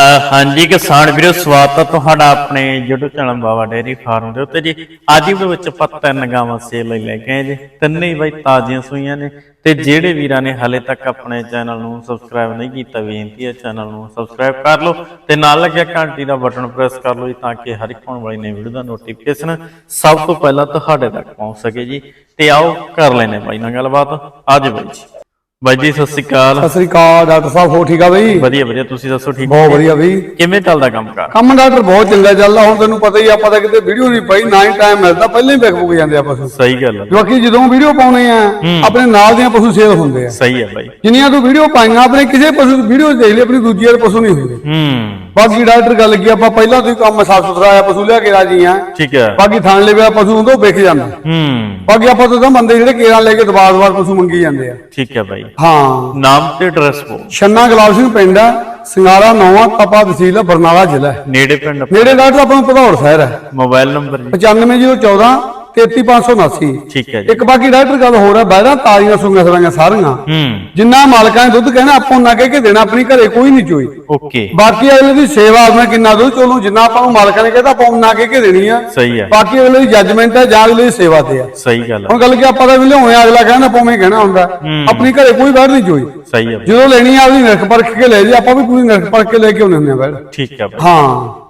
ਹਾਂਜੀ, ਕਿਸਾਨ ਵੀਰੋ, ਸਵਾਗਤ ਹੈ ਤੁਹਾਡਾ ਆਪਣੇ YouTube channel Baba dairy farm ਦੇ ਉੱਤੇ ਜੀ। ਅੱਜ ਦੇ ਵਿੱਚ ਆਪਾਂ ਤਿੰਨ ਗਾਵਾਂ ਸੇਲ ਲਈ ਲੈ ਕੇ ਆਏ ਜੀ। ਤਿੰਨੇ ਹੀ ਬਾਈ ਤਾਜ਼ੀਆਂ ਸੂਈਆਂ ਨੇ ਤੇ ਜਿਹੜੇ ਵੀਰਾਂ ਨੇ ਹਾਲੇ ਤੱਕ ਆਪਣੇ ਚੈਨਲ ਨੂੰ ਸਬਸਕ੍ਰਾਈਬ ਨਹੀਂ ਕੀਤਾ, ਬੇਨਤੀ ਹੈ ਚੈਨਲ ਨੂੰ ਸਬਸਕ੍ਰਾਈਬ ਕਰ ਲਓ ਤੇ ਨਾਲ ਲੱਗਿਆ ਘੰਟੀ ਦਾ ਬਟਨ ਪ੍ਰੈਸ ਕਰ ਲਓ ਜੀ ਤਾਂ ਕਿ ਹਰ ਇੱਕ ਆਉਣ ਵਾਲੀ ਨਵੀਂ ਵੀਡੀਓ ਦਾ ਨੋਟੀਫਿਕੇਸ਼ਨ ਸਭ ਤੋਂ ਪਹਿਲਾਂ ਤੁਹਾਡੇ ਤੱਕ ਪਹੁੰਚ ਸਕੇ ਜੀ। ਤੇ ਆਓ ਕਰ ਲੈਨੇ ਬਾਈ ਨਾਲ ਗੱਲਬਾਤ। ਅੱਜ ਬਾਈ ਜੀ। ਬਾਈ ਜੀ ਸਤਿ ਸ਼੍ਰੀ ਅਕਾਲ। ਸਤਿ ਸ੍ਰੀ ਅਕਾਲ ਡਾਕਟਰ ਸਾਹਿਬ ਹੋ ਠੀਕ ਆ ਬਈ? ਵਧੀਆ ਵਧੀਆ ਤੁਸੀਂ ਦੱਸੋ ਠੀਕ ਬਹੁਤ ਵਧੀਆ ਬਈ। ਕਿਵੇਂ ਚੱਲਦਾ ਕੰਮ ਕਾਰ? ਕੰਮ ਡਾਕਟਰ ਬਹੁਤ ਚੰਗਾ ਚੱਲਦਾ ਹੁਣ ਤੈਨੂੰ ਪਤਾ ਹੀ ਆਪਾਂ ਤਾਂ ਕਿਤੇ ਵੀਡੀਓ ਨਹੀਂ ਪਾਈ ਨਾ ਹੀ ਟਾਈਮ ਮਿਲਦਾ ਪਹਿਲਾਂ ਹੀ ਵਿਕ ਬੁਕ ਜਾਂਦੇ ਆ ਪਸ਼ੂ। ਸਹੀ ਗੱਲ ਹੈ ਬਾਕੀ ਜਦੋਂ ਵੀਡੀਓ ਪਾਉਣੇ ਆ ਆਪਣੇ ਨਾਲ ਦੀਆਂ ਪਸ਼ੂ ਸੇਲ ਹੁੰਦੇ ਆ। ਸਹੀ ਹੈ ਬਾਈ। ਜਿੰਨੀਆਂ ਤੂੰ ਵੀਡੀਓ ਪਾਈਆਂ ਆਪਣੇ ਕਿਸੇ ਪਸ਼ੂ ਦੀ ਵੀਡੀਓ ਦੇਖ ਲਈ ਆਪਣੀ ਦੂਜੀ ਵਾਰ ਪਸ਼ੂ ਨਹੀਂ ਹੁੰਦੇ। ਹੂੰ। ਬਾਕੀ ਡਾਕਟਰ ਗੱਲ ਕੀ ਆਪਾਂ ਪਹਿਲਾਂ ਤੋਂ ਹੀ ਕੰਮ ਸਾਫ਼ ਸੁਥਰਾ ਆ ਪਸ਼ੂ ਲਿਆ ਕੇ ਰਾਜੀ ਆ। ਠੀਕ ਹੈ। ਬਾਕੀ ਥਾਣ ਲੈ ਪਸ਼ੂ ਹੁੰਦੇ ਉਹ ਵਿਕ ਜਾਂਦਾ। ਹੂੰ। ਬਾਕੀ ਆਪਾਂ ਤੋਂ ਤਾਂ ਬੰਦੇ ਜਿਹੜੇ ਕੇਰਾਂ ਲੈ ਕੇ ਦਬਾਅ ਪਸ਼ੂ ਮੰਗੀ ਜਾਂਦੇ ਆ। ਠੀਕ ਹੈ ਬਾਈ। ਹਾਂ। ਨਾਮ ਤੇ ਐਡਰੈਸ ਬੋਲ। ਛੰਨਾ ਗੁਲਾਬ ਸਿੰਘ ਪਿੰਡ ਆ ਸਿੰਗਾਰਾ ਨੌਵਾਂ ਤਪਾ ਤਹਿਸੀਲ ਆ, ਬਰਨਾਲਾ ਜ਼ਿਲ੍ਹਾ ਹੈ। ਨੇੜੇ ਪਿੰਡ ਨੇੜੇ ਡਾਕਟਰ ਆਪਾਂ ਨੂੰ ਭਦੌੜ ਸ਼ਹਿਰ ਹੈ। ਮੋਬਾਈਲ ਨੰਬਰ ਜੀ। 95014 33579 ਠੀਕ ਹੈ ਜੀ। ਇੱਕ ਬਾਕੀ ਡਾਕਟਰ ਗੱਲ ਹੋਰ ਹੈ ਬਹਿਰਾਂ ਤਾਜ਼ੀਆਂ ਸੁੰਗਾਂ ਸਰਾਂਆਂ ਸਾਰੀਆਂ। ਹੂੰ। ਜਿੰਨਾ ਮਾਲਕਾਂ ਨੇ ਦੁੱਧ ਕਹਿਣਾ ਆਪਾਂ ਉਹਨਾਂ ਕਹਿ ਕੇ ਦੇਣਾ ਆਪਣੀ ਘਰੇ ਕੋਈ ਨਹੀਂ ਚੋਈ। ਓਕੇ। ਬਾਕੀ ਅਗਲੇ ਦੀ ਸੇਵਾ ਆਪਣਾ ਕਿੰਨਾ ਦੁੱਧ ਚੋਲੂ ਜਿੰਨਾ ਆਪਾਂ ਨੂੰ ਮਾਲਕਾਂ ਨੇ ਕਹਿੰਦਾ ਆਪਾਂ ਉਹਨਾਂ ਕਹਿ ਕੇ ਦੇਣੀ ਆ। ਸਹੀ ਹੈ ਬਾਕੀ ਅਗਲੇ ਦੀ ਜੱਜਮੈਂਟ ਹੈ ਜਾਂ ਅਗਲੇ ਦੀ ਸੇਵਾ ਤੇ ਆ। ਸਹੀ ਗੱਲ ਹੁਣ ਗੱਲ ਕੀ ਆਪਾਂ ਤਾਂ ਵੀ ਲਿਆਉਣੇ ਅਗਲਾ ਕਹਿੰਦਾ ਆਪਾਂ ਉਵੇਂ ਕਹਿਣਾ ਹੁੰਦਾ। ਆਪਣੀ ਘਰੇ ਕੋਈ ਬਹਿਰ ਨਹੀਂ ਚੋਈ। ਸਹੀ ਹੈ ਜਦੋਂ ਲੈਣੀ ਆ ਆਪਣੀ ਨਰਖ ਪਰਖ ਕੇ ਲੈ ਜੀ ਆਪਾਂ ਵੀ ਪੂਰੀ ਨਰਖ ਪਰਖ ਕੇ ਲੈ ਕੇ ਆਉਂਦੇ ਹੁੰਦੇ ਆ ਬਹਿਰ। ਠੀਕ ਹੈ ਹਾਂ।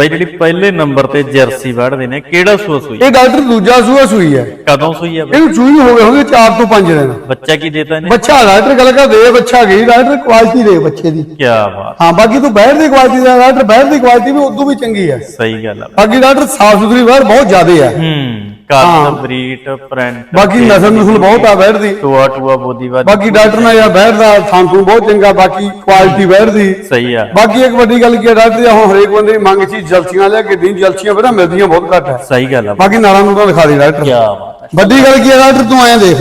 ਬਾਈ ਜਿਹੜੀ ਪਹਿਲੇ ਨੰਬਰ ਤੇ ਜਰਸੀ ਵੜਦੇ ਨੇ ਕਿਹੜਾ ਸੂਆ ਸੂਈ? ਇਹ ਡਾਕਟਰ ਦੂਜਾ ਸੂਆ ਸੂਈ ਹੈ। ਕਦੋਂ ਸੂਈ ਹੈ ਬਾਈ? ਇਹਨੂੰ ਸੂਈ ਨੂੰ ਹੋ ਗਏ ਹੋਣਗੇ 4 ਤੋਂ 5 ਦਿਨ। ਬੱਚਾ ਕੀ ਦੇਤਾ ਇਹਨੇ? ਬੱਚਾ ਡਾਕਟਰ ਗੱਲ ਕਰ ਦੇ ਬੱਚਾ ਗਈ ਡਾਕਟਰ ਕੁਆਲਿਟੀ ਦੇ ਬੱਚੇ ਦੀ। ਕੀ ਬਾਤ। ਹਾਂ ਬਾਕੀ ਤੂੰ ਬਾਹਰ ਦੀ ਕੁਆਲਿਟੀ ਦਾ ਡਾਕਟਰ ਬਾਹਰ ਦੀ ਕੁਆਲਿਟੀ ਵੀ ਉਦੋਂ ਵੀ ਚੰਗੀ ਹੈ। ਸਹੀ ਗੱਲ ਹੈ ਬਾਕੀ ਡਾਕਟਰ ਸਾਫ਼ ਸੁਥਰੀ ਬਾਹਰ ਬਹੁਤ ਜ਼ਿਆਦੇ ਹੈ ਹੂੰ। ਕੱਦ ਬਰੀਟ ਪ੍ਰਿੰਟ ਬਾਕੀ ਨਸਲ ਨਸਲ ਬਹੁਤ ਆ ਬਾਹਰ ਦੀ ਟੂਆ ਟੂਆ ਬੋਦੀ ਵਾਦੀ ਬਾਕੀ ਡਾਕਟਰ ਨਾਲ ਯਾਰ ਬਾਹਰ ਦਾ ਬਹੁਤ ਚੰਗਾ ਬਾਕੀ ਕੁਆਲਿਟੀ ਦੀ ਸਹੀ ਆ। ਬਾਕੀ ਇੱਕ ਵੱਡੀ ਗੱਲ ਕੀ ਹੈ ਡਾਕਟਰ ਜੀ ਹੁਣ ਹਰੇਕ ਬੰਦੇ ਦੀ ਮੰਗ ਚੀਜ਼ ਜਲਸੀਆਂ ਲਿਆ ਕੇ ਦੀ ਜਲਸੀਆਂ ਬੜਾ ਮਿਲਦੀਆਂ ਬਹੁਤ ਘੱਟ ਹੈ ਸਹੀ ਗੱਲ ਆ। ਬਾਕੀ ਨਾਲਾਂ ਨੂੰ ਤਾਂ ਦਿਖਾ ਦੇ ਕੀ ਡਾਕਟਰ ਬਾਤ ਵੱਡੀ ਗੱਲ ਕੀ ਹੈ ਡਾਕਟਰ ਤੂੰ ਐਂ ਦੇਖ।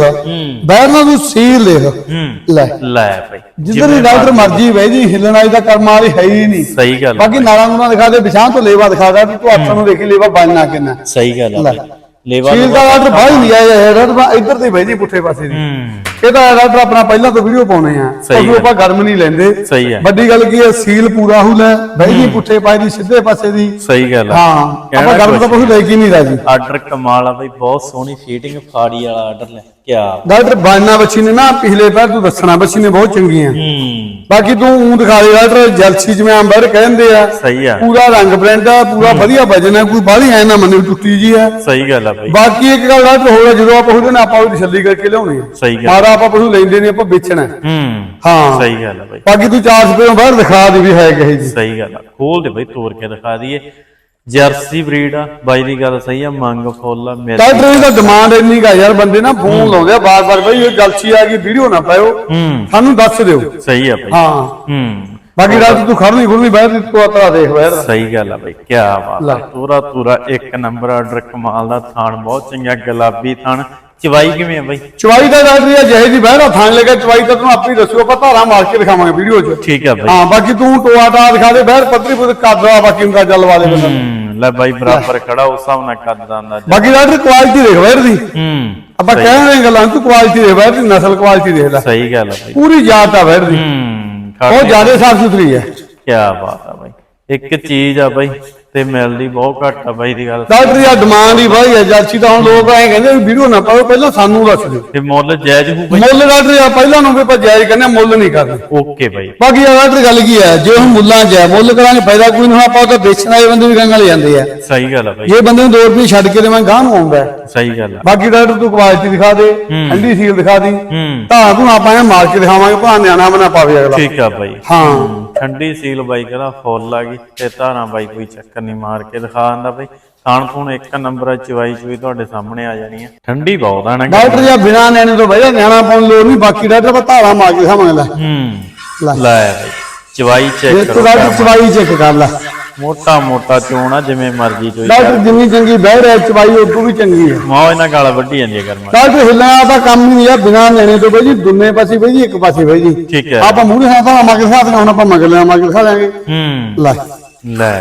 ਬਾਹਰ ਨਾਲ ਤੂੰ ਸੀਲ ਦੇਖ। ਹੂੰ। ਲੈ। ਲੈ ਭਾਈ। ਜਿੱਧਰ ਦੀ ਡਾਕਟਰ ਮਰਜ਼ੀ। ਬਹਿ ਜੀ ਹਿੱਲਣ ਵਾਲੀ ਦਾ ਕਰਮ ਵਾਲੀ ਹੈ ਹੀ ਨਹੀਂ। ਸਹੀ ਗੱਲ ਆ ਬਾਕੀ ਨਾਲਾਂ ਨੂੰ ਦਿਖਾ ਦੇ ਵਿਛਾਂ ਤੋਂ ਲੇਵਾ ਦਿਖਾ ਦੇ ਤੂੰ ਹੱਥਾਂ ਨੂੰ ਦੇਖੀ ਲੇਵਾ ਬਣਨਾ ਕਿੰਨਾ। ਸਹੀ ਗੱਲ ਆ ਲੈ। ਭਾਈ। ਲੇਵਾ ਸੀਲ ਦਾ ਬਾਹਰ ਨਹੀਂ ਆਇਆ ਹੈ ਡਾਕਟਰ ਇੱਧਰ ਦੀ ਬਹਿ ਜੀ ਪੁੱਠੇ ਪਾਸੇ ਦੀ। ਹੂੰ। ਇਹਦਾ ਡਾਕਟਰ ਆਪਣਾ ਪਹਿਲਾਂ ਤੋਂ ਵੀਡੀਓ ਪਾਉਣੇ ਆ। ਕਿਉਂਕਿ ਆਪਾਂ ਗਰਮ ਨਹੀਂ ਲੈਂਦੇ। ਸਹੀ ਹੈ। ਵੱਡੀ ਗੱਲ ਕੀ ਹੈ ਸੀਲ ਪੂਰਾ ਹੁਲ ਹੈ ਬਹਿ ਜੀ ਪੁੱਠੇ ਪਾਸੇ ਦੀ ਸਿੱਧੇ ਪਾਸੇ ਦੀ। ਸਹੀ ਗੱਲ ਆ ਹਾਂ ਆਪਾਂ ਗਰਮ ਤਾਂ ਕੁਝ ਲੈ ਕੇ ਨਹੀਂ ਰਾਜੀ। ਆਰਡਰ ਕਮਾਲ ਆ ਬਈ ਬਹੁਤ ਸੋਹਣੀ ਫੀਟਿੰਗ ਫਾੜੀ ਵਾਲਾ ਆਰਡਰ ਲੈ। ਕੀ ਡਾਕਟਰ ਬਾਨਾ ਬੱਚੀ ਨੇ ਨਾ ਪਿਛਲੇ ਪੈਰ ਤੂੰ ਦੱਸਣਾ ਬੱਚੀ ਨੇ ਬਹੁਤ ਚੰਗੀਆਂ। ਹੂੰ। ਬਾਕੀ ਤੂੰ ਊਂ ਦਿਖਾ ਦੇ ਡਾਕਟਰ ਜਲਸੀ ਜਿਵੇਂ ਅੰਬਰ ਕਹਿੰਦੇ ਆ। ਸਹੀ ਆ। ਪੂਰਾ ਰੰਗ ਪ੍ਰਿੰਟ ਆ ਪੂਰਾ ਵਧੀਆ ਵਜਨ ਆ ਕੋਈ ਬਾਹਲੀ ਐ ਨਾ ਮੰਨੇ ਟੁੱਟੀ ਜੀ ਆ। ਸਹੀ ਗੱਲ ਆ ਬਈ। ਬਾਕੀ ਇੱਕ ਗੱਲ ਡਾਕਟਰ ਹੋਰ ਜਦੋਂ ਆਪਾਂ ਉਹਦੇ ਨਾਲ ਆਪਾਂ ਉਹਦੀ ਤਸੱਲੀ ਕਰਕੇ ਲਿਆਉਣੀ ਆ। ਸਹੀ ਗੱਲ ਮਾਰਾ ਆਪਾਂ ਪਸ਼ੂ ਲੈਂਦੇ ਨਹੀਂ ਆਪਾਂ ਵੇਚਣਾ ਹੈ। ਹੂੰ ਹਾਂ। ਸਹੀ ਗੱਲ ਆ ਬਈ। ਬਾਕੀ ਤੂੰ ਚਾਰ ਸਪੇਰੋਂ ਬਾਹਰ ਦਿਖਾ ਦੇ ਵੀ ਹੈ ਕਹੇ ਜੀ ਸਹੀ ਗੱਲ ਆ। ਖੋਲ ਦੇ ਬਈ ਤੋੜ ਕੇ ਦਿਖਾ ਦਈਏ। ਜਰਸੀ ਬਰੀਡ ਆ। ਬਾਈ ਦੀ ਗੱਲ ਸਹੀ ਆ ਮੰਗ ਫੁੱਲ ਆ ਮਿਲ ਡਾਕਟਰ ਇਹਦਾ ਡਿਮਾਂਡ ਇੰਨੀ ਕਾ ਯਾਰ ਬੰਦੇ ਨਾ ਫੋਨ ਲਾਉਂਦੇ ਆ ਬਾਰ-ਬਾਰ ਬਈ ਇਹ ਜਲਸੀ ਆ ਗਈ ਵੀਡੀਓ ਨਾ ਪਾਇਓ। ਹੂੰ। ਸਾਨੂੰ ਦੱਸ ਦਿਓ। ਸਹੀ ਆ ਬਈ। ਹਾਂ। ਹੂੰ। ਬਾਕੀ ਰਾਤ ਤੂੰ ਖੜਨੀ ਖੁਰਨੀ ਬਾਹਰ ਦੀ ਤੂੰ ਤਰਾ ਦੇਖ ਬਾਹਰ ਸਹੀ ਗੱਲ ਆ ਬਈ ਕੀ ਬਾਤ ਆ। ਪੂਰਾ ਪੂਰਾ ਇੱਕ ਨੰਬਰ ਆਰਡਰ ਕਮਾਲ ਦਾ ਥਾਣ ਬਹੁਤ ਚੰਗਾ ਗੁਲਾਬੀ ਥਾਣ ਚਵਾਈ ਕਿਵੇਂ ਆ ਬਈ? ਚਵਾਈ ਦਾ ਡਾਕਟਰ ਇਹ ਜਿਹੇ ਦੀ ਬਾਹਰ ਥਾਂ ਲੈ ਕੇ ਚਵਾਈ ਤਾਂ ਤੂੰ ਆਪੇ ਦੱਸਿਓ ਆਪਾਂ ਧਾਰਾ ਮਾਰ ਕੇ ਦਿਖਾਵਾਂਗੇ ਵੀਡੀਓ 'ਚ। ਠੀਕ ਆ ਬਈ। ਹਾਂ ਬਾਕੀ ਤੂੰ ਟੋਆ ਟਾ ਦਿਖਾ ਦੇ ਬਾਹਰ ਪੱਤਰੀ ਪੁੱਤ ਕਾਦਰਾ ਬਾਕੀ ਉਹਨਾਂ ਜਲ ਵਾਲੇ ਬੰਦਾ ਹੂੰ ਲੈ ਬਾਈ ਬਰਾਬਰ ਖੜਾ ਉਸ ਹਿਸਾਬ ਨਾਲ ਕੱਦ ਆਂਦਾ ਬਾਕੀ ਡਾਕਟਰ ਕੁਆਲਿਟੀ ਦੇਖ ਬਾਹਰ ਦੀ ਹੂੰ ਆਪਾਂ ਕਹਿ ਰਹੇ ਗੱਲਾਂ ਤੂੰ ਕੁਆਲਿਟੀ ਦੇਖ ਬਾਹਰ ਦੀ ਨਸਲ ਕੁਆਲਿਟੀ ਦੇਖ ਲੈ। ਸਹੀ ਗੱਲ ਆ ਬਈ। ਪੂਰੀ ਜਾਤ ਆ ਬਾਹਰ ਦੀ ਹੂੰ ਬਹੁਤ ਜ਼ਿਆਦਾ ਸਾਫ਼ ਸੁਥਰੀ ਹੈ। ਕੀ ਬਾਤ ਆ ਬਾਈ। ਇੱਕ ਚੀਜ਼ ਆ ਬਾਈ ਤੇ ਮਿਲਦੀ ਬਹੁਤ ਘੱਟ ਆ ਬਾਈ ਦੀ ਗੱਲ। ਡਾਕਟਰ ਦੀ ਡਿਮਾਂਡ ਹੀ ਬਾਈ ਹੈ ਜਰਸੀ ਤਾਂ ਹੁਣ ਲੋਕ ਐਂ ਕਹਿੰਦੇ ਵੀ ਵੀਡੀਓ ਨਾ ਪਾਓ ਪਹਿਲਾਂ ਸਾਨੂੰ ਦੱਸ ਦਿਓ। ਤੇ ਮੁੱਲ ਜਾਇਜ਼ ਹੋ ਬਾਈ? ਮੁੱਲ ਡਾਕਟਰ ਆ ਪਹਿਲਾਂ ਨੂੰ ਵੀ ਆਪਾਂ ਜਾਇਜ਼ ਕਹਿੰਦੇ ਹਾਂ, ਮੁੱਲ ਨਹੀਂ ਕਰਦੇ ਓਕੇ ਬਾਈ। ਬਾਕੀ ਇਹ ਡਾਕਟਰ ਗੱਲ ਕੀ ਹੈ ਜੇ ਹੁਣ ਮੁੱਲਾਂ ਚ ਹੈ ਮੁੱਲ ਕਰਾਂਗੇ ਫਾਇਦਾ ਕੋਈ ਨਹੀਂ ਆਪਾਂ ਉਹ ਤਾਂ ਵੇਚਣ ਵਾਲੇ ਬੰਦੇ ਵੀ ਗੰਗਾ ਲੈ ਜਾਂਦੇ ਆ। ਸਹੀ ਗੱਲ ਆ ਬਾਈ। ਜੇ ਬੰਦੇ ਨੂੰ 2 ਰੁਪਏ ਛੱਡ ਕੇ ਦੇਵਾਂ ਗਾਹ ਨੂੰ ਆਉਂਦਾ। ਹੈ। ਸਹੀ ਗੱਲ ਆ। ਬਾਕੀ ਡਾਕਟਰ ਤੂੰ ਕੁਆਲਿਟੀ ਦਿਖਾ ਦੇ ਠੰਡੀ ਸੀਲ ਦਿਖਾ ਦੀ। ਹੂੰ। ਤਾਂ ਤੂੰ ਆਪਾਂ ਇਹ ਮਾਰ ਕੇ ਦਿਖਾਵਾਂਗੇ ਭਾ ਨਿਆਣਾ ਬਣਾ ਪਾਵੇ ਅਗਲਾ। ਠੀਕ ਆ ਬਾਈ। ਹਾਂ। ਠੰਡੀ ਸੀਲ ਬਾਈ ਕਹਿੰਦਾ ਫੁੱਲ ਆ ਗਈ ਤੇ ਧਾਰਾਂ ਬਾਈ ਕੋਈ ਚੱਕਰ ਨਹੀਂ ਮਾਰ ਕੇ ਦਿਖਾ ਦਿੰਦਾ ਬਾਈ। ਖਾਣ ਖੂਣ ਇੱਕ ਨੰਬਰ ਆ ਚਵਾਈ ਚੁਈ ਤੁਹਾਡੇ ਸਾਹਮਣੇ ਆ ਜਾਣੀ ਆ। ਠੰਡੀ ਬਹੁਤ ਆ ਨਾ ਡਾਕਟਰ ਜਾਂ ਬਿਨਾ ਨਿਆਣੇ ਤੋਂ ਬਈ ਨਿਆਣਾ ਪਾਉਣ ਲੋੜ ਨਹੀਂ ਬਾਕੀ ਡਾਕਟਰ ਧਾਰਾ ਮਾਰ ਕੇ ਦਿਖਾਵਾਂਗੇ ਲੈ। ਹੂੰ ਲੈ। ਲੈ ਬਾਈ ਚਵਾਈ ਚੈੱਕ ਕਰੋ ਡਾਕਟਰ ਚਵਾਈ ਚੈੱਕ ਕਰ ਲੈ। ਮੋਟਾ ਮੋਟਾ ਚੋਣ ਆ ਜਿਵੇਂ ਮਰਜ਼ੀ ਚੋਈ ਡਾਕਟਰ ਜਿੰਨੀ ਚੰਗੀ ਬਹਿ ਰਿਹਾ ਚਵਾਈ ਉਦੋਂ ਵੀ ਚੰਗੀ ਹੈ ਮੌਜ ਨਾਲ ਗਾਲਾਂ ਵੱਢੀ ਜਾਂਦੀ ਆ ਕਰਮਾ ਡਾਕਟਰ ਹਿੱਲਣਾ ਦਾ ਕੰਮ ਹੀ ਨਹੀਂ ਆ ਬਿਨਾ ਨਿਆਣੇ ਤੋਂ ਬਈ ਜੀ ਦੁੰਨੇ ਪਾਸੇ ਬਈ ਜੀ ਇੱਕ ਪਾਸੇ ਬਈ ਜੀ। ਠੀਕ ਹੈ। ਆਪਾਂ ਮੂਹਰੇ ਹਾਂ ਤਾਂ ਮਗਰ ਸਾਥ ਹੁਣ ਆਪਾਂ ਮਗਰ ਲਿਆ ਮਗਰ ਖਾ ਲਾਂਗੇ ਹੂੰ। ਲੈ। ਲੈ।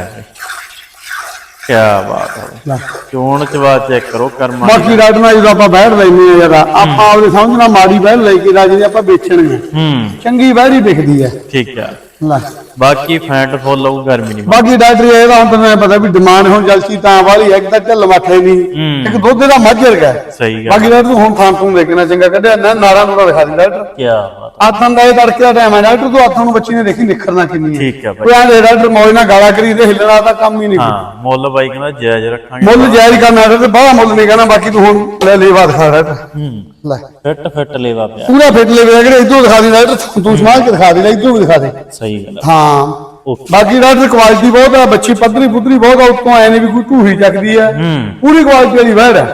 ਕੀ ਬਾਤ ਹੈ। ਚੋਣ ਚਵਾ ਚੈੱਕ ਕਰੋ ਕਰਮਾ ਬਾਕੀ ਨਾਲ ਜਦੋਂ ਆਪਾਂ ਬਹਿਰ ਲੈਨੇ ਆ ਯਾਰ ਆਪਾਂ ਆਪਦੇ ਸਮਝਣਾ ਮਾੜੀ ਬਹਿਰ ਲੈ ਕੇ ਰਾਜੀ ਨੇ ਆਪਾਂ ਵੇਚਣੀ ਆ ਹੂੰ। ਚੰਗੀ ਬਹਿਰੀ ਵਿਕਦੀ ਹੈ। ਠੀਕ ਆ। ਲੈ। ਬਾਕੀ ਫੈਂਟ ਫੁੱਲ ਆਊ ਗਰਮੀ ਨਹੀਂ ਬਾਕੀ ਡਾਕਟਰ ਇਹਦਾ ਹੁਣ ਤੁਹਾਨੂੰ ਪਤਾ ਵੀ ਡਿਮਾਂਡ ਹੁਣ ਜਲਸੀ ਤਾਂ ਵਾਲੀ ਇੱਕ ਤਾਂ ਢਿੱਲ ਮੱਠੇ ਨਹੀਂ ਇੱਕ ਦੁੱਧ ਦਾ ਮੱਝ ਵਰਗਾ ਹੈ। ਸਹੀ ਗੱਲ ਬਾਕੀ ਡਾਕਟਰ ਤੂੰ ਹੁਣ ਥਾਂ ਤੂੰ ਦੇਖਣਾ ਚੰਗਾ ਕੱਢਿਆ ਨਾ ਨਾਰਾ ਨੂਰਾ ਦਿਖਾ ਦੇ ਡਾਕਟਰ। ਕੀ ਬਾਤ ਆਥਣ ਦਾ ਇਹ ਤੜਕੇ ਦਾ ਟਾਈਮ ਹੈ ਡਾਕਟਰ ਤੂੰ ਆਥਣ ਨੂੰ ਬੱਚੀ ਨੇ ਦੇਖੀ ਨਿਖਰਨਾ ਕਿੰਨੀ ਹੈ। ਠੀਕ ਹੈ ਬਾਈ। ਕੋਈ ਡਾਕਟਰ ਮੌਜ ਨਾਲ ਗਾਲਾਂ ਕਰੀ ਤੇ ਹਿੱਲਣਾ ਤਾਂ ਕੰਮ ਹੀ ਨਹੀਂ। ਹਾਂ ਮੁੱਲ ਬਾਈ ਕਹਿੰਦਾ ਜਾਇਜ਼ ਰੱਖਾਂਗੇ। ਮੁੱਲ ਜਾਇਜ਼ ਕਰਨਾ ਡਾਕਟਰ ਬਾਹਲਾ ਮੁੱਲ ਨਹੀਂ ਕਹਿਣਾ ਬਾਕੀ ਤੂੰ ਹੁਣ ਲੈ ਲੇਵਾ ਦਿਖਾ ਡਾਕਟਰ। ਹੂੰ ਲੈ। ਫਿੱਟ ਫਿੱਟ ਲੇਵਾ ਪਿਆ। ਪੂਰਾ ਫਿੱਟ ਲੈ ਵੇਖ ਜਿਹੜੇ ਇਦੋਂ ਦਿਖਾ ਦੇ ਡਾਕਟਰ ਤੂੰ ਸਮਾਲ ਕੇ ਦਿਖਾ ਦੇ ਇਦੋਂ ਵੀ ਦਿਖਾ ਦੇ। ਸਹੀ ਗੱਲ ਆ। ਹਾਂ। ਬਾਕੀ ਡਾਕਟਰ ਕੁਆਲਿਟੀ ਬਹੁਤ ਆ ਬੱਚੀ ਪੱਧਰੀ ਪੁੱਧਰੀ ਬਹੁਤ ਆ ਉੱਤੋਂ ਐ ਨਹੀਂ ਵੀ ਕੋਈ ਢੂਹੀ ਚੱਕਦੀ ਆ। ਹੂੰ। ਪੂਰੀ ਕੁਆਲਿਟੀ ਵਾਲੀ ਵੈੜ ਆ।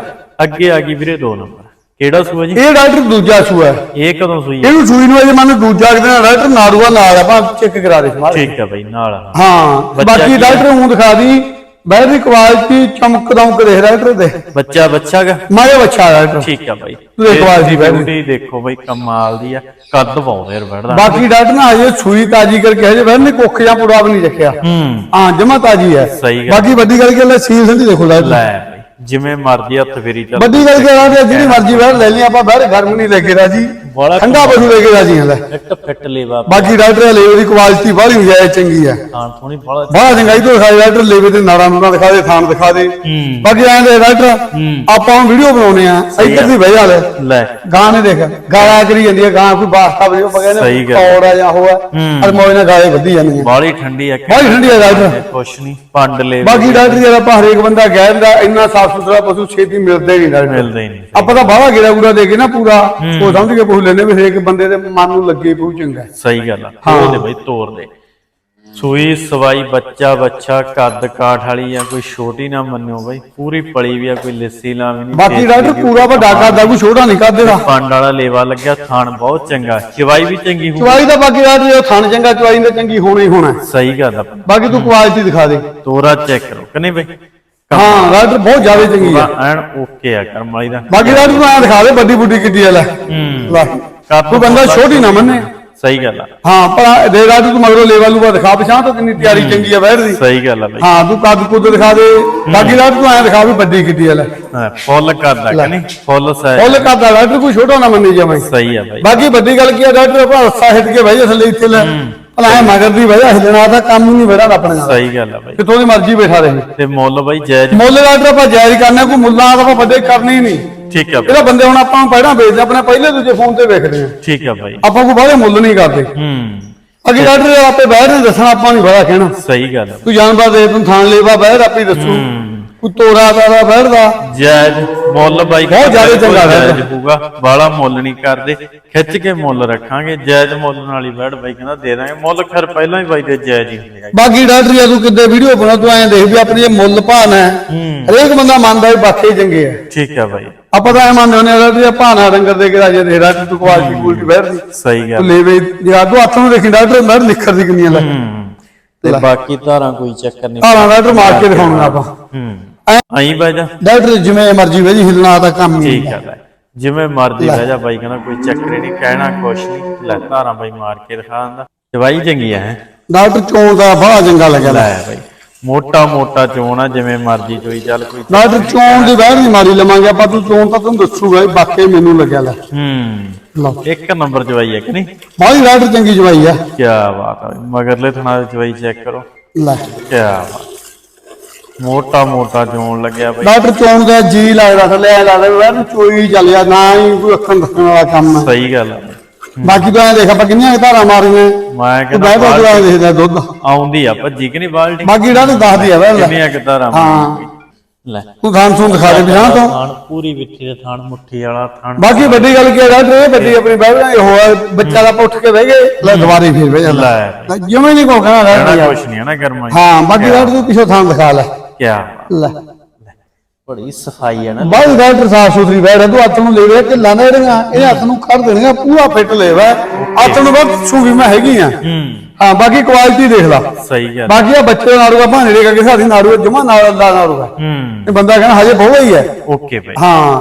ਅੱਗੇ ਆ ਗਈ ਵੀਰੇ ਦੋ ਨੰਬਰ। ਕਿਹੜਾ ਸੂਆ ਜੀ? ਇਹ ਡਾਕਟਰ ਦੂਜਾ ਸੂਆ। ਹੈ ਇਹ ਕਦੋਂ ਸੂਈ ਹੈ? ਇਹਨੂੰ ਸੂਈ ਨੂੰ ਅਜੇ ਮੈਨੂੰ ਦੂਜਾ ਕਹਿੰਦਾ ਡਾਕਟਰ ਨਾੜੂਆ ਨਾਲ ਆਪਾਂ ਚੈੱਕ ਕਰਾ ਦੇ ਸਮਾਲ ਠੀਕ ਹੈ ਬਾਈ ਨਾਲ ਆ। ਹਾਂ ਬੱਚਾ ਬਾਕੀ ਕੀ ਡਾਕਟਰ ਨੂੰ ਦਿਖਾ ਦੀ ਦੀ ਕੁਆਲਿਟੀ ਚਮਕ ਦਮਕ ਦੇਖ ਡਾਕਟਰ ਦੇ ਬੱਚਾ ਬੱਚਾਗਾ ਮਾਰੇ ਬੱਚਾ ਡਾਕਟਰ ਠੀਕ ਆ ਬਾਈ। ਜੀ ਬਹਿ ਜਾ। ਬਿਊਟੀ ਦੇਖੋ ਬਾਈ ਕਮਾਲ ਦੀ ਆ। ਕੱਦ ਪਾਉਂਦੇ ਯਾਰ ਬੜਦਾ ਬਾਕੀ ਡਾਕਟਰ ਨਾ ਅਜੇ ਸੂਈ ਤਾਜੀ ਕਰਕੇ ਹਜੇ ਬੈਡ ਨੇ ਕੁੱਖ ਜਾਂ ਪੁੜਾ ਵੀ ਨਹੀਂ ਰੱਖਿਆ ਹੂੰ। ਜਮਾ ਤਾਜੀ ਹੈ। ਬਾਕੀ ਵੱਡੀ ਗੱਲ ਕਿ ਲੈ ਸੀਲ ਸੰਦੀ ਦੇਖੋ ਲੈ। ਜਿਵੇਂ ਮਰਜ਼ੀ ਹੱਥ ਫੇਰੀ ਚੱਲ। ਵੱਡੀ ਗੱਲ ਕਿ ਜਿਹੜੀ ਮਰਜ਼ੀ ਬੈਠ ਲੈ ਲਈ ਆਪਾਂ ਬੈਠ ਗਰਮ ਨਹੀਂ ਲੈ ਕੇ ਰਾਜੀ। ਬੜਾ ਠੰਡਾ ਪਸ਼ੂ ਲੈ ਕੇ ਰਾਜੀ ਹਾਂ ਲੈ। ਫਿੱਟ ਫਿੱਟ ਲੇਵਾ ਬਾਕੀ ਡਾਕਟਰ ਲੈ ਉਹਦੀ ਕੁਆਲਿਟੀ ਬਾਹਲੀ ਜਾਇ ਚੰਗੀ ਹੈ ਖਾਣ ਥੋੜੀ ਬੜਾ ਬਾਹਲਾ ਚੰਗਾਈ ਤੋਂ ਦਿਖਾ ਦੇ ਡਾਕਟਰ ਲੇਵੇ ਤੇ ਨਾਰਾਂ ਨੂਰਾਂ ਦਿਖਾ ਦੇ ਥਾਨ ਦਿਖਾ ਦੇ। ਹੂੰ। ਬਾਕੀ ਐਂ ਦੇ ਡਾਕਟਰ ਆਪਾਂ ਵੀਡੀਓ ਬਣਾਉਨੇ ਆ ਇੱਧਰ ਦੀ ਜਾ ਲੈ। ਲੈ। ਗਾਂ ਨੇ ਦੇਖ ਗਾਲਾਂ ਕਰੀ ਜਾਂਦੀ ਹੈ ਗਾਂ ਕੋਈ ਬਾਸਤਾ ਬਗੈਰ ਸਹੀ ਗੱਲ। ਕੌੜ ਆ ਜਾਂ ਹੋਆ ਹੂੰ। ਅਰ ਮੋਏ ਨਾਲ ਗਾਲੇ ਵੱਧੀ ਜਾਂਦੀਆਂ। ਬਾਲੀ ਠੰਡੀ ਆ। ਬਾਹਲੀ ਠੰਡੀ ਆ ਡਾਕਟਰ। ਕੁਛ ਨਹੀਂ ਪੰਡ ਲੈ ਬਾਕੀ ਡਾਕਟਰ ਜਿਹੜਾ ਆਪਾਂ ਹਰੇਕ ਬੰਦਾ ਕਹਿ ਦਿੰਦਾ ਇੰਨਾ ਸਾਫ਼ ਸੁਥਰਾ ਪਸ਼ੂ ਛੇਤੀ ਮਿਲਦੇ ਨਹੀਂ ਡਾਕਟਰ। ਮਿਲਦੇ ਹੀ ਨਹੀਂ। ਆਪਾਂ ਤਾਂ ਬਾਹਲਾ ਗੇੜਾ ਗੂੜਾ ਦੇ ਕੇ ਨਾ ਪੂਰਾ ਉਹ ਸਮਝ ਕੇ ਪਸ਼ੂ ਲੈਨੇ ਵੀ ਹਰੇਕ ਬੰਦੇ ਦੇ ਮਨ ਨੂੰ ਲੱਗੇ ਪਊ ਚੰਗਾ ਸਹੀ ਗੱਲ ਆ। ਹਾਂ। ਤੋਰ ਦੇ ਬਾਈ ਤੋਰ ਦੇ। ਸੂਈ ਸਵਾਈ ਬੱਚਾ ਬੱਚਾ ਕੱਦ ਕਾਠ ਵਾਲੀ ਆ ਕੋਈ ਛੋਟੀ ਨਾ ਮੰਨਿਓ ਬਾਈ। ਪੂਰੀ ਪਲੀ ਵੀ ਆ ਕੋਈ ਲੱਸੀ ਲਾ ਵੀ ਨਹੀਂ ਬਾਕੀ ਡਾਕਟਰ ਪੂਰਾ ਵੱਡਾ ਕਰਦਾ ਕੋਈ ਛੋਟਾ ਨਹੀਂ ਕਰਦੇ ਦਾ ਪੰਡ ਵਾਲਾ ਲੇਵਾ ਲੱਗਿਆ ਥਾਣ ਬਹੁਤ ਚੰਗਾ। ਚਵਾਈ ਵੀ ਚੰਗੀ ਹੋ ਚਵਾਈ ਦਾ ਬਾਕੀ ਡਾਕਟਰ ਜੋ ਥਣ ਚੰਗਾ ਚਵਾਈ ਦਾ ਚੰਗੀ ਹੋਣਾ ਹੀ ਹੋਣਾ। ਸਹੀ ਗੱਲ ਆ। ਬਾਕੀ ਤੂੰ ਕੁਆਲਿਟੀ ਦਿਖਾ ਦੇ। ਤੋਰਾ ਚੈੱਕ ਕਰੋ। ਕਨੇ ਬਈ? ਹਾਂ ਡਾਕਟਰ ਬਹੁਤ ਜ਼ਿਆਦਾ ਚੰਗੀ ਆ। ਐਨ ਓਕੇ ਆ ਕਰਮ ਵਾਲੀ ਦਾ। ਬਾਕੀ ਡਾਕਟਰ ਤੂੰ ਐਂ ਦਿਖਾ ਦੇ ਵੱਡੀ ਬੁੱਢੀ ਕਿੱਡੀ ਆ ਲੈ। ਹੂੰ। ਲੈ। ਕੋਈ ਬੰਦਾ ਛੋਟੀ ਨਾ ਮੰਨੇ। ਸਹੀ ਗੱਲ ਆ। ਹਾਂ ਪਰ ਦੇ ਡਾਕਟਰ ਤੂੰ ਮਗਰੋਂ ਲੈਵਲ ਨੂੰ ਦਿਖਾ ਪਛਾਂ ਤੋਂ ਕਿੰਨੀ ਤਿਆਰੀ ਚੰਗੀ ਆ ਬੈਠ ਦੀ। ਸਹੀ ਗੱਲ ਆ ਬਾਈ। ਹਾਂ ਤੂੰ ਕੱਦ ਕੁੱਦ ਦਿਖਾ ਦੇ। ਬਾਕੀ ਡਾਕਟਰ ਤੂੰ ਐਂ ਦਿਖਾ ਵੀ ਵੱਡੀ ਕਿੱਡੀ ਆ ਲੈ। ਫੁੱਲ ਕਰਦਾ ਕਨੇ ਫੁੱਲ ਸਾਈਜ਼ ਫੁੱਲ ਕਰਦਾ ਡਾਕਟਰ ਕੋਈ ਛੋਟਾ ਨਾ ਮੰਨੀ ਜਾਵੇਂ ਸਹੀ ਆ ਬਾਈ। ਬਾਕੀ ਵੱਡੀ ਗੱਲ ਕੀ ਆ ਡਾਕਟਰ ਆਪਾਂ ਹਿੱਟ ਕੇ ਜਾ ਥੱਲੇ ਇੱਥੇ ਲੈ। ਭਲਾ ਮਗਰ ਦੀ ਵਜ੍ਹਾ ਹਿੱਲਣਾ ਤਾਂ ਕੰਮ ਹੀ ਨਹੀਂ ਬੜਾ ਆਪਣੇ ਨਾਲ। ਸਹੀ ਗੱਲ ਆ ਬਾਈ। ਕਿਤੋਂ ਦੀ ਮਰਜ਼ੀ ਬੈਠਾ ਰਹੇ। ਤੇ ਮੁੱਲ ਬਾਈ ਜਾਇਜ਼ ਮੁੱਲ ਡਾਕਟਰ ਆਪਾਂ ਜਾਇਜ਼ ਕਰਨਾ ਕੋਈ ਮੁੱਲਾਂ ਤਾਂ ਆਪਾਂ ਵੱਡੇ ਕਰਨੇ ਨਹੀਂ। ਠੀਕ ਆ ਬਾਈ। ਇਹਦਾ ਬੰਦੇ ਹੁਣ ਆਪਾਂ ਨੂੰ ਪਹਿਲਾਂ ਵੇਚਦੇ ਆਪਣੇ ਪਹਿਲੇ ਦੂਜੇ ਫੋਨ ਤੇ ਵੇਖਦੇ ਆ। ਠੀਕ ਆ ਬਾਈ। ਆਪਾਂ ਕੋਈ ਬਾਹਲੇ ਮੁੱਲ ਨਹੀਂ ਕਰਦੇ। ਹੂੰ। ਅੱਗੇ ਡਾਕਟਰ ਆਪੇ ਬਹਿਰ ਨੇ ਦੱਸਣਾ ਆਪਾਂ ਨਹੀਂ ਬੜਾ ਕਹਿਣਾ। ਸਹੀ ਗੱਲ ਆ। ਤੂੰ ਜਾਨਵਰ ਦੇ ਤੂੰ ਥਾਣ ਲੇਵਾ ਬਹਿਰ ਆਪੇ ਦੱਸੂ। ਕੋਈ ਤੋਰਾ ਤਾਰਾ ਬਹਿਰ ਦਾ ਜਾਇਜ਼ ਮੁੱਲ ਬਾਈ ਬਹੁਤ ਜ਼ਿਆਦਾ ਚੰਗਾ ਹੈ। ਜਾਇਜ਼ ਹੋਊਗਾ ਬਾਲਾ ਮੁੱਲ ਨਹੀਂ ਕਰਦੇ ਖਿੱਚ ਕੇ ਮੁੱਲ ਰੱਖਾਂਗੇ ਜਾਇਜ਼ ਮੁੱਲ ਨਾਲ ਹੀ ਬੈਠ ਬਾਈ ਕਹਿੰਦਾ ਦੇ ਦਾਂਗੇ। ਮੁੱਲ ਖਰ ਪਹਿਲਾਂ ਹੀ ਬਾਈ ਦੇ ਜਾਇਜ਼ ਹੀ ਹੁੰਦੇ ਬਾਕੀ ਡਾਕਟਰ ਜੇ ਤੂੰ ਕਿੱਦੇ ਵੀਡੀਓ ਬਣਾ ਤੂੰ ਐਂ ਦੇਖ ਵੀ ਆਪਣੀ ਇਹ ਮੁੱਲ ਭਾਨ ਹੈ। ਹਰੇਕ ਬੰਦਾ ਮੰਨਦਾ ਵੀ ਬਾਕੀ ਚੰਗੇ ਆ। ਠੀਕ ਆ ਬਾਈ। ਆਪਾਂ ਤਾਂ ਐ ਮੰਨਦੇ ਹੁੰਦੇ ਆ ਕਿ ਭਾਨਾ ਡੰਗਰ ਦੇ ਕੇ ਰਾਜੇ ਦੇ ਡਾਕਟਰ ਤੂੰ ਕੁਆਲਿਟੀ ਕੁਆਲਿਟੀ ਬਹਿਰ ਦੀ ਸਹੀ ਗੱਲ। ਲੈਵੇ ਜੇ ਤੂੰ ਹੱਥ ਨੂੰ ਦੇਖੀ ਡਾਕਟਰ ਮੈਂ ਨਿਖਰ ਦੀ ਕਿੰਨੀਆਂ ਲੈ ਹੂੰ। ਤੇ ਬਾਕੀ ਧਾਰਾਂ ਕੋਈ ਚੱਕਰ ਨਹੀਂ। ਭਾਣਾ ਡਾਕਟਰ ਮਾਰ ਕੇ ਦਿਖਾਉਣਾ ਆਪਾਂ। ਹੂੰ। ਆਈ ਬਾਈ ਜਾ। ਡਾਕਟਰ ਜਿਵੇਂ ਮਰਜ਼ੀ ਵੇ ਜੀ ਹਿਲਣਾ ਤਾਂ ਕੰਮ ਹੀ ਠੀਕ ਆ ਲੈ ਜਿਵੇਂ ਮਰਜ਼ੀ ਬਹਿ ਜਾ ਬਾਈ ਕਹਿੰਦਾ ਕੋਈ ਚੱਕਰ ਹੀ ਨਹੀਂ ਕਹਿਣਾ ਕੁਛ ਨਹੀਂ। ਲੈ ਧਾਰਾਂ ਬਾਈ ਮਾਰ ਕੇ ਦਿਖਾ ਦਿੰਦਾ। ਦਵਾਈ ਚੰਗੀ ਆ ਹੈ? ਡਾਕਟਰ ਚੋਣ ਦਾ ਬੜਾ ਚੰਗਾ ਲੱਗਿਆ ਲੈ ਬਾਈ ਮੋਟਾ ਮੋਟਾ ਚੋਣ ਆ ਜਿਵੇਂ ਮਰਜ਼ੀ ਚੋਈ ਚੱਲ ਕੋਈ ਡਾਕਟਰ ਚੋਣ ਦੀ ਬਹਿਰ ਨਹੀਂ ਮਾਰੀ ਲਵਾਂਗੇ ਆਪਾਂ ਤੂੰ ਚੋਣ ਤਾਂ ਤੈਨੂੰ ਦੱਸੂਗਾ ਵੀ ਬਾਕੀ ਮੈਨੂੰ ਲੱਗਿਆ ਲੈ। ਹੂੰ ਇੱਕ ਨੰਬਰ ਚਵਾਈ ਹੈ ਕਿ ਨਹੀਂ? ਬਾਹਲੀ ਡਾਕਟਰ ਚੰਗੀ ਜਵਾਈ ਆ। ਕੀ ਬਾਤ ਹੈ ਮਗਰਲੇ ਥਣਾ ਦੀ ਚਵਾਈ ਚੈੱਕ ਕਰੋ। ਲੈ। ਕੀ ਬਾਤ। ਮੋਟਾ ਮੋਟਾ ਚੋਣ ਲੱਗਿਆ ਬਾਈ। ਡਾਕਟਰ ਚੋਣ ਦਾ ਜੀ ਲੱਗਦਾ ਥੱਲੇ ਐ ਲੱਗਦਾ ਵੀ ਯਾਰ ਚੋਈ ਚੱਲ ਜਾ ਨਾ ਹੀ ਕੋਈ ਅੱਖਾਂ ਦੱਸਣ ਵਾਲਾ ਕੰਮ ਹੈ। ਸਹੀ ਗੱਲ ਆ। ਬਾਈ। ਬਾਕੀ ਤਾਂ ਐਂ ਦੇਖ ਆਪਾਂ ਕਿੰਨੀਆਂ ਧਾਰਾਂ ਮਾਰੀਆਂ। ਮੈਂ ਤੂੰ ਕਹਿੰਦਾ ਤੂੰ ਐਂ ਦੇਖਦਾ ਦੁੱਧ। ਆਉਂਦੀ ਆ ਭੱਜੀ ਕਿ ਨਹੀਂ ਬਾਲਟੀ? ਬਾਕੀ ਡਾਕਟਰ ਦੱਸਦੀ ਆ ਵੈਰ ਕਿੰਨੀਆਂ ਕਿਦਾਂ ਹਾਂ। ਲੈ। ਤੂੰ ਥਾਨ ਸੁਣ ਦਿਖਾ ਦੇ ਬਿਹਾਂ ਤੋਂ। ਥਾਣ ਪੂਰੀ ਵਿੱਥੀ ਦੇ ਥਾਣ ਮੁੱਠੀ ਵਾਲਾ ਥਾਣ ਬਾਕੀ ਵੱਡੀ ਗੱਲ ਕੀ ਹੈ ਡਾਕਟਰ ਇਹ ਵੱਡੀ ਆਪਣੀ ਬਹਿ ਇਹ ਹੋਇਆ ਬੱਚਾ ਦਾ ਉੱਠ ਕੇ ਬਹਿ ਗਏ ਲੈ ਦੁਬਾਰੇ ਫੇਰ ਬਹਿ ਜਾਂਦਾ। ਲੈ। ਜਿਵੇਂ ਨਹੀਂ ਕੋ ਕਹਿਣਾ ਡਾਕਟਰ ਕਹਿਣਾ ਯਾਰ। ਕੁਛ ਨਹੀਂ ਹੈ ਨਾ ਗਰਮਾ ਹਾਂ। ਬਾਕੀ ਡਾਕਟਰ ਤੂੰ ਪਿਛੋ ਥਾਨ ਦਿਖਾ ਲੈ। ਕੀ ਲੈ। ਬੜੀ ਸਫ਼ਾਈ ਹੈ ਨਾ। ਬਾਹਰ ਡਾਕਟਰ ਸਾਫ਼ ਸੁਥਰੀ ਰਿਹਾ ਤੂੰ ਹੱਥ ਨੂੰ ਲੈ ਰਿਹਾ ਕਿ ਲਾਣਾ ਜਿਹੜੀਆਂ ਇਹ ਹੱਥ ਨੂੰ ਕਰ ਦੇਣੀਆਂ ਪੂਰਾ ਫਿੱਟ ਲੈਵਾ ਹੱਥ ਨੂੰ ਬਹੁਤ ਸੂਗੀ ਮੈਂ ਹੈਗੀ ਆ। ਹੂੰ। ਬਾਕੀ ਕੁਆਲਿਟੀ ਦੇਖ ਲਾ। ਸਹੀ ਗੱਲ। ਬਾਕੀ ਆ ਬੱਚੇ ਨਾੜੂਗਾ ਭਾਣੇ ਦੇ ਕਰਕੇ ਸਾਡੀ ਨਾੜੂਗਾ ਜਮਾ ਨਾਲ ਦਾ ਨਾੜੂਗਾ ਹੂੰ। ਇਹ ਬੰਦਾ ਕਹਿੰਦਾ ਹਜੇ ਬਹੁਤ ਹੀ ਹੈ। ਓਕੇ ਬਾਈ। ਹਾਂ।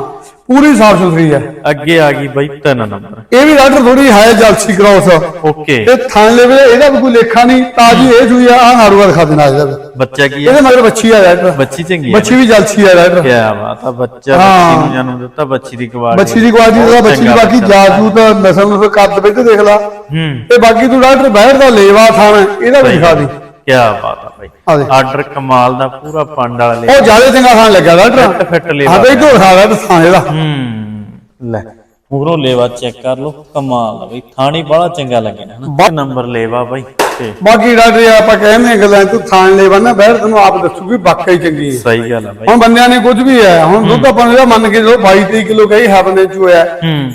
ਪੂਰੀ ਸਾਫ਼ ਸੁਥਰੀ ਹੈ। ਅੱਗੇ ਆ ਗਈ ਬਾਈ ਤਿੰਨ ਨੰਬਰ। ਇਹ ਵੀ ਡਾਕਟਰ ਥੋੜੀ ਹੈ ਜਲਸੀ ਕ੍ਰਾਸ ਓਕੇ ਇਹ ਥਣ ਲੈਵੇ ਇਹਦਾ ਵੀ ਕੋਈ ਲੇਖਾ ਨਹੀਂ ਤਾਜੀ ਇਹ ਸੂਈ ਆ ਆਹ ਨਾੜੂਆ ਦਿਖਾ ਦੇਣਾ ਇਹਦਾ। ਬੱਚਾ ਕੀ ਹੈ ਇਹਦੇ ਮਗਰ ਬੱਚੀ ਆ ਡਾਕਟਰ ਬੱਚੀ ਚੰਗੀ ਹੈ ਬੱਚੀ ਵੀ ਜਲਸੀ ਆ ਡਾਕਟਰ ਕਿਆ ਬਾਤ ਆ ਬੱਚਾ। ਬੱਚੀ ਨੂੰ ਜਨਮ ਦਿੱਤਾ ਬੱਚੀ ਦੀ ਕੁਆਲਿਟੀ ਬੱਚੀ ਦੀ ਕੁਆਲਿਟੀ ਦਾ ਬੱਚੀ ਦੀ ਬਾਕੀ। ਜਾਜੂ ਤਾਂ ਨਸਲ ਨੂੰ ਕੱਦ ਵਿੱਚ ਦੇਖ ਲਾ। ਹੂੰ। ਤੇ ਬਾਕੀ ਤੂੰ ਡਾਕਟਰ ਬੈਠ ਦਾ ਲੇਵਾ ਥਣ ਇਹਦਾ ਵੀ ਦਿਖਾ ਦੀ। ਕਿਆ ਬਾਤ ਆ। ਆਰਡਰ ਕਮਾਲ ਦਾ ਪੂਰਾ ਪੰਡ ਵਾਲਾ ਲੈ ਉਹ ਜ਼ਿਆਦਾ ਚੰਗਾ ਥਣ ਲੱਗਾ ਡਾਕਟਰ। ਫਿੱਟ ਫਿੱਟ ਲੇਵਾ ਹਾਂ ਬਈ ਤੂੰ ਦਿਖਾ ਦਾ ਥਣ ਇਹਦਾ। ਹੂੰ। ਲੈ। ਮੂਰੋਂ ਲੇਵਾ ਚੈੱਕ ਕਰ ਲਓ ਕਮਾਲ ਦਾ ਬਈ। ਥਾਣੀ ਬੜਾ ਚੰਗਾ ਲੱਗਿਆ ਹਨਾ ਨੰਬਰ ਲੇਵਾ ਬਾਈ। ਤੇ ਬਾਕੀ ਡਾਕਟਰ ਆਪਾਂ ਕਹਿੰਦੇ ਹਾਂ ਗੱਲਾਂ ਤੂੰ ਥਣ ਲੇਵਾ ਨਾ ਬੈਠ ਤੈਨੂੰ ਆਪ ਦੱਸੂਗੀ ਵਾਕਈ ਚੰਗੀ ਹੈ। ਸਹੀ ਗੱਲ ਆ ਬਾਈ। ਹੁਣ ਬੰਦਿਆਂ ਨੇ ਕੁਝ ਵੀ ਹੈ ਹੁਣ ਦੁੱਧ ਆਪਾਂ ਨੂੰ ਇਹਦਾ ਮੰਨ ਕੇ ਚਲੋ 22 23 ਕਿਲੋ ਕਹੀ ਹਬਨੇ ਚ ਹੋਇਆ।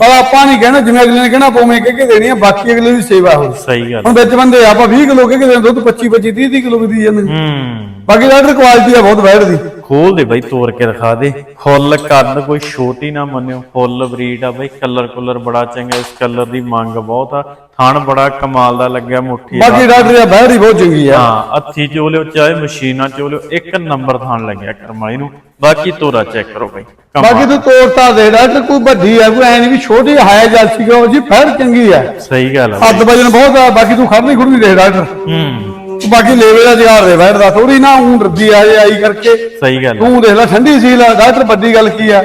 ਪਰ ਆਪਾਂ ਨਹੀਂ ਕਹਿਣਾ ਜਿਵੇਂ ਅਗਲੇ ਨੇ ਕਹਿਣਾ ਪੋਵੇਂ ਕਹਿ ਕੇ ਦੇਣੀ ਆ ਬਾਕੀ ਅਗਲੇ ਦੀ ਸੇਵਾ ਹੋ। ਸਹੀ ਗੱਲ ਹੁਣ ਵਿੱਚ ਬੰਦੇ ਆਪਾਂ 20 ਕਿਲੋ ਕਹਿ ਕੇ ਦੇਣ ਦੁੱਧ 25 25 30 30 ਕਿਲੋ ਵੀ ਦੀ ਜਾਂਦੇ ਹੂੰ। ਬਾਕੀ ਡਾਕਟਰ ਕੁਆਲਿਟੀ ਆ ਬਹੁਤ ਬੈਠ ਦੀ। ਖੋਲ ਦੇ ਬਾਈ ਤੋੜ ਕੇ ਦਿਖਾ ਦੇ। ਫੁੱਲ ਕੱਦ ਕੋਈ ਛੋਟੀ ਨਾ ਮੰਨਿਓ ਫੁੱਲ ਬਰੀਡ ਆ ਬਾਈ ਕਲਰ ਕੁਲਰ ਬੜਾ ਚੰਗਾ ਇਸ ਕਲਰ ਦੀ ਮੰਗ ਬਹੁਤ ਆ। ਥਣ ਬੜਾ ਕਮਾਲ ਦਾ ਲੱਗਿਆ ਮੁੱਠੀ ਦਾ। ਬਾਕੀ ਡਾਕਟਰ ਆ ਬੈਠ ਦੀ ਬਹੁਤ ਚੰਗੀ ਆ। ਹਾਂ ਹੱਥੀ ਚੋ ਲਿਓ ਚਾਹੇ ਮਸ਼ੀਨਾਂ ਚੋ ਲਿਓ ਇੱਕ ਨੰਬਰ ਥਣ ਲੱਗਿਆ ਕਰਮਾਈ ਨੂੰ। ਬਾਕੀ ਤੋਰਾ ਚੈੱਕ ਕਰੋ ਬਾਈ ਕਮਾਲ। ਬਾਕੀ ਤੂੰ ਤੋੜਤਾ ਦੇ ਡਾਕਟਰ ਕੋਈ ਵੱਡੀ ਆ ਕੋਈ ਐ ਨਹੀਂ ਵੀ ਛੋਟੀ ਹਾਇਆ ਜਾਸੀ ਕੋ ਜੀ ਫੈਰ ਚੰਗੀ ਆ। ਸਹੀ ਗੱਲ ਆ। ਬਾਈ। ਹੱਦ ਵਜਨ ਬਹੁਤ ਆ ਬਾਕੀ ਤੂੰ ਖੜਨੀ ਖੁੜਨੀ ਦੇ ਡਾਕਟਰ। ਹੂੰ। ਬਾਕੀ ਲੇਵੇ ਦਾ ਜਗਾੜ ਦੇ ਬੈਠਦਾ ਥੋੜੀ ਨਾ ਉਂ ਰੱਦੀ ਆ ਜੇ ਆਈ ਕਰਕੇ। ਸਹੀ ਗੱਲ। ਤੂੰ ਦੇਖ ਲੈ ਠੰਡੀ ਸੀ ਲੈ ਡਾਕਟਰ ਵੱਡੀ ਗੱਲ ਕੀ ਆ?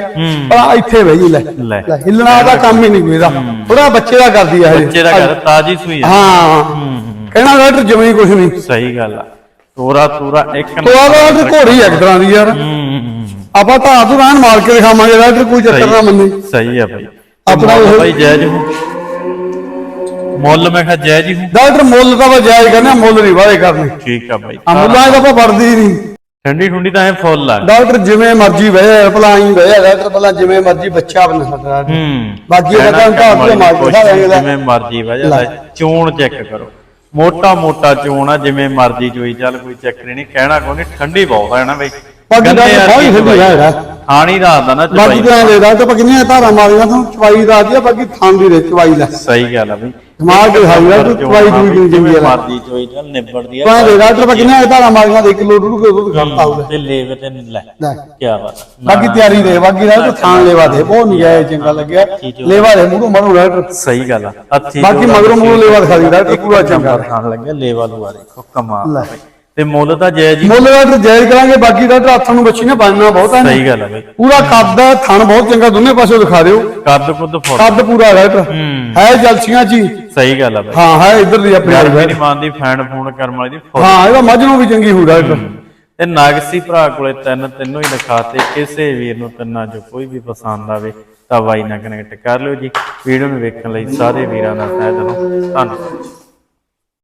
ਪਰ ਇੱਥੇ ਬਈ ਲੈ। ਲੈ। ਹਿੱਲਣਾ ਦਾ ਕੰਮ ਹੀ ਨਹੀਂ ਕੋਈ ਇਹਦਾ ਥੋੜਾ ਬੱਚੇ ਦਾ ਕਰਦੀ ਆ ਇਹ। ਬੱਚੇ ਦਾ ਘਰ ਤਾਜੀ ਸੂਈ ਆ। ਹਾਂ। ਕਹਿਣਾ ਡਾਕਟਰ ਜਿਵੇਂ ਹੀ ਕੁਝ ਨਹੀਂ। ਸਹੀ ਗੱਲ ਆ। ਤੋਰਾ ਤੋਰਾ ਇੱਕ ਤੋ ਆ ਡਾਕਟਰ ਘੋੜੀ ਇੱਕ ਤਰ੍ਹਾਂ ਦੀ ਯਾਰ। ਆਪਾਂ ਤਾਂ ਤੂੰ ਰਹਿਣ ਮਾਰ ਕੇ ਦਿਖਾਵਾਂਗੇ ਡਾਕਟਰ ਕੋਈ ਚੱਕਰ ਨਾ ਮੰਨੇ। ਸਹੀ ਆ ਬਾਈ। ਆਪਣਾ ਉਹ- ਬਾਈ ਜਾਇਜ਼ ਹੂੰ ਮੁੱਲ ਮੈਂ ਕਿਹਾ ਜਾਇਜ਼ ਹੀ ਹੂੰ ਡਾਕਟਰ ਮੁੱਲ ਤਾਂ ਜਾਇਜ਼ ਕਰਨੇ ਆ, ਮੁੱਲ ਨਹੀਂ ਵਾਲੇ ਕਰਨੇ। ਠੀਕ ਆ ਬਾਈ। ਆ ਮੁੱਲਾਂ ਦਾ ਆਪਾਂ ਵੜਦੀ ਹੀ ਨਹੀਂ। ਠੰਡੀ ਠੁੰਡੀ ਤਾਂ ਐ ਫੁੱਲ ਆ। ਡਾਕਟਰ ਜਿਵੇਂ ਮਰਜ਼ੀ ਬਹਿ ਭਲਾ ਆਈ ਬਹਿ ਡਾਕਟਰ ਭਲਾ ਜਿਵੇਂ ਮਰਜ਼ੀ ਬੱਚਾ ਬਣਾ ਸਕਦਾ। ਹੂੰ। ਬਾਕੀ ਇਹਦਾ ਤਾਂ ਢਾਹ ਤੇ ਮਾਰ ਕੇ ਦਿਖਾਵਾਂਗੇ ਇਹਦਾ। ਜਿਵੇਂ ਮਰਜ਼ੀ ਵਜਾ ਚੋਣ ਚੈੱਕ ਕਰੋ। ਮੋਟਾ ਮੋਟਾ ਚੋਣ ਆ ਜਿਵੇਂ ਮਰਜ਼ੀ ਚੋਈ ਚੱਲ ਕੋਈ ਚੱਕਰ ਨਹੀਂ। ਕਹਿਣਾ ਕੋਈ ਠੰਡੀ ਬਹੁਤ ਆ ਨਾ ਬਈ। ਬਾਕੀ ਵਰਗੀ ਬਹੁਤ। ਖਾਣੀ ਰਾਤ ਦਾ ਨਾ ਬਾਕੀ ਚਵਾਈ। ਤਾਂ ਐਂ ਦੇ ਡਾਕਟਰ ਆਪਾਂ ਕਿੰਨੀਆਂ ਧਾਰਾਂ ਮਾਰੀਆਂ ਤੁਹਾਨੂੰ ਚਵਾਈ ਦਾ ਆਦੀ ਆ? ਬਾਕੀ ਥਾਂ ਦੀ ਦੇ ਚਵਾਈ ਲੈ। ਸਹੀ ਗੱਲ ਆ ਬਈ। ਦਿਮਾਗ ਦੇ ਹਾਈ ਆ ਤੂੰ ਚਵਾਈ ਦੂਈ ਦੀ ਜਿਵੇਂ ਜਿੰਦੀ ਆ। ਮਰਜ਼ੀ ਚੋਈ ਚੱਲ ਨਿਬੜਦੀ ਆ। ਤਾਂ ਦੇ ਡਾਕਟਰ ਆਪਾਂ ਕਿੰਨੀਆਂ ਧਾਰਾਂ ਮਾਰੀਆਂ ਦੇ ਕਿਲੋ ਡੂਢ ਕਿਲੋ ਦੁੱਧ ਕਰਤਾ ਹੋਊਗਾ ਤੇ ਲੇਵੇ ਤੇ ਲੈ ਲੈ। ਕੀ ਬਾਤ ਆ। ਬਾਕੀ ਤਿਆਰੀ ਦੇ ਬਾਕੀ ਥਾਂ ਲੈਵਾ ਦੇ। ਬਹੁਤ ਨਹੀਂ ਆਇਆ ਚੰਗਾ ਲੱਗਿਆ। ਲੈਵਾ ਦੇ ਮੂੰਹੋਂ ਮਰੂ ਡਾਕਟਰ ਸਹੀ ਗੱਲ ਆ ਬਾਕੀ ਮਗਰੋਂ ਮੂੰਹ ਲੈਵਾ ਦਿਖਾ ਦੀ ਪੂਰਾ ਚੰਗਾ। ਖਾਣ ਲੱਗਿਆ ਲੇਵਾ ਲੂਆ ਦੇਖੋ ਕਮਾਲ ਤੇ ਮੁੱਲ ਤਾਂ ਜਾਇਜ਼ ਹੀ ਮੁੱਲ ਡਾਕਟਰ ਜਾਇਜ਼ ਕਰਾਂਗੇ ਬਾਕੀ ਡਾਕਟਰ ਹੱਥਾਂ ਨੂੰ ਬੱਚੀ ਨੇ ਬਣਨਾ ਬਹੁਤ ਹੈ ਸਹੀ ਗੱਲ ਆ ਬਈ। ਪੂਰਾ ਕੱਦ ਹੈ ਥਣ ਬਹੁਤ ਚੰਗਾ ਦੋਨੇ ਪਾਸੇ ਦਿਖਾ ਦਿਓ। ਕੱਦ ਕੁੱਦ ਫੁੱਟ ਕੱਦ ਪੂਰਾ ਡਾਕਟਰ ਹੈ। ਜਲਸੀਆਂ ਜੀ ਸਹੀ ਗੱਲ ਆ ਬਈ। ਹਾਂ ਹੈ ਇਧਰ ਦੀ ਆਪਣੀ ਗਰਮੀ ਨਹੀਂ ਮੰਨਦੀ ਫੈਨ ਫੋਨ ਕਰਮ ਵਾਲੀ ਦੀ ਹਾਂ ਇਹਦਾ ਮੱਝ ਨੂੰ ਵੀ ਚੰਗੀ ਹੋ। ਡਾਕਟਰ ਤੇ ਨਾਗਸੀ ਭਰਾ ਕੋਲੇ ਤਿੰਨ ਤਿੰਨੋਂ ਹੀ ਲਿਖਾਤੇ। ਕਿਸੇ ਵੀਰ ਨੂੰ ਤਿੰਨਾਂ ਚੋਂ ਕੋਈ ਵੀ ਪਸੰਦ ਆਵੇ ਤਾਂ ਬਾਈ ਨਾਲ ਕਨੈਕਟ ਕਰ ਲਿਓ ਜੀ। ਵੀਡੀਓ ਨੂੰ ਵੇਖਣ ਲਈ ਸਾਰੇ ਵੀਰਾਂ ਦਾ ਤਹਿ ਦਿਲੋਂ ਧੰਨਵਾਦ।